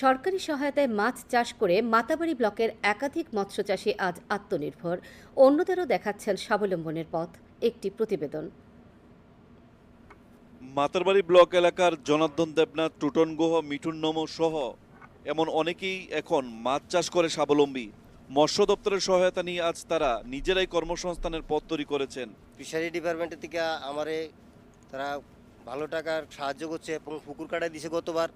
সরকারি সহায়তায় মাছ চাষ করে মাতাবাড়ি ব্লকের একাধিক মৎস্যচাষী আজ আত্মনির্ভর। অন্যদেরও দেখাচ্ছেন স্বাবলম্বনের পথ। একটি প্রতিবেদন। মাতারবাড়ি ব্লক এলাকার জনার্দন দেবনাথ টুটন গুহ মিঠুন নম সহ এমন অনেকেই এখন মাছ চাষ করে স্বাবলম্বী। মৎস্য দপ্তরের সহায়তা নিয়ে আজ তারা নিজেরাই কর্মসংস্থানের পথ তৈরি করেছেন। ফিশারি ডিপার্টমেন্টের থেকে আমারে তারা ভালো টাকার সাহায্য করছে এবং পুকুর কাটায় দিছে গতবার।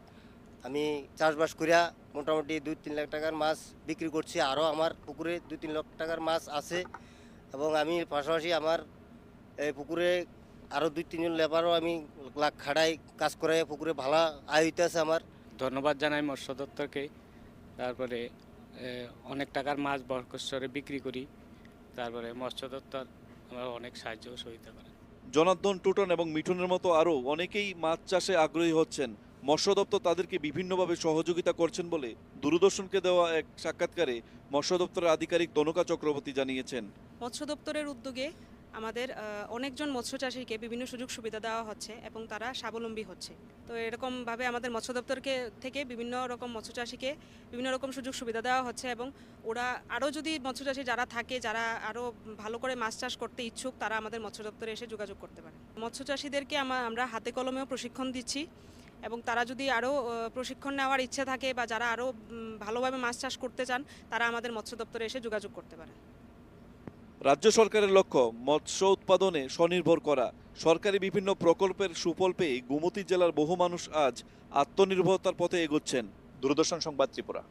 আমি চাষবাস করিয়া মোটামুটি দুই তিন লাখ টাকার মাছ বিক্রি করছি। আরও আমার পুকুরে দুই তিন লাখ টাকার মাছ আছে এবং আমি পাশাপাশি আমার এই পুকুরে আরও দুই তিনজন লেবারও আমি লাখ খাড়াই কাজ করাই পুকুরে ভালো আয় হইতে আছে আমার। ধন্যবাদ জানাই মৎস্য দপ্তরকে। তারপরে অনেক টাকার মাছ বরকশ্বরে বিক্রি করি। তারপরে মৎস্য দপ্তর আমরা অনেক সাহায্য ও সহযোগিতা করে। জনার্দন টুটন এবং মিঠুনের মতো আরও অনেকেই মাছ চাষে আগ্রহী হচ্ছেন। মৎস্য দপ্তর তাদেরকে বিভিন্নভাবে সহযোগিতা করছেন বলে দূরদর্শনকে দেওয়া এক সাক্ষাৎকারে মৎস্য দপ্তরের আধিকারিক তনুকা চক্রবর্তী জানিয়েছেন। মৎস্য দপ্তরের উদ্যোগে আমাদের অনেকজন মৎস্য চাষীকে বিভিন্ন সুযোগ সুবিধা দেওয়া হচ্ছে এবং তারা স্বাবলম্বী হচ্ছে। তো এরকমভাবে আমাদের মৎস্য দপ্তরকে থেকে বিভিন্ন রকম মৎস্য চাষীকে বিভিন্ন রকম সুযোগ সুবিধা দেওয়া হচ্ছে এবং ওরা আরও যদি মৎস্য চাষী যারা থাকে, যারা আরও ভালো করে মাছ চাষ করতে ইচ্ছুক, তারা আমাদের মৎস্য দপ্তরে এসে যোগাযোগ করতে পারে। মৎস্য চাষীদেরকে আমা- আমরা হাতে কলমেও প্রশিক্ষণ দিচ্ছি। এবং তারা যদি আরও প্রশিক্ষণ নেওয়ার ইচ্ছে থাকে বা যারা আরও ভালোভাবে মাছ চাষ করতে চান, তারা আমাদের মৎস্য দপ্তরে এসে যোগাযোগ করতে পারে রাজ্য সরকারের লক্ষ্য, মৎস্য উৎপাদনে স্বনির্ভর করা। সরকারি বিভিন্ন প্রকল্পের সুফল পেয়ে গোমতী জেলার বহু মানুষ আজ আত্মনির্ভরতার পথে এগোচ্ছেন। দূরদর্শন সংবাদ ত্রিপুরা।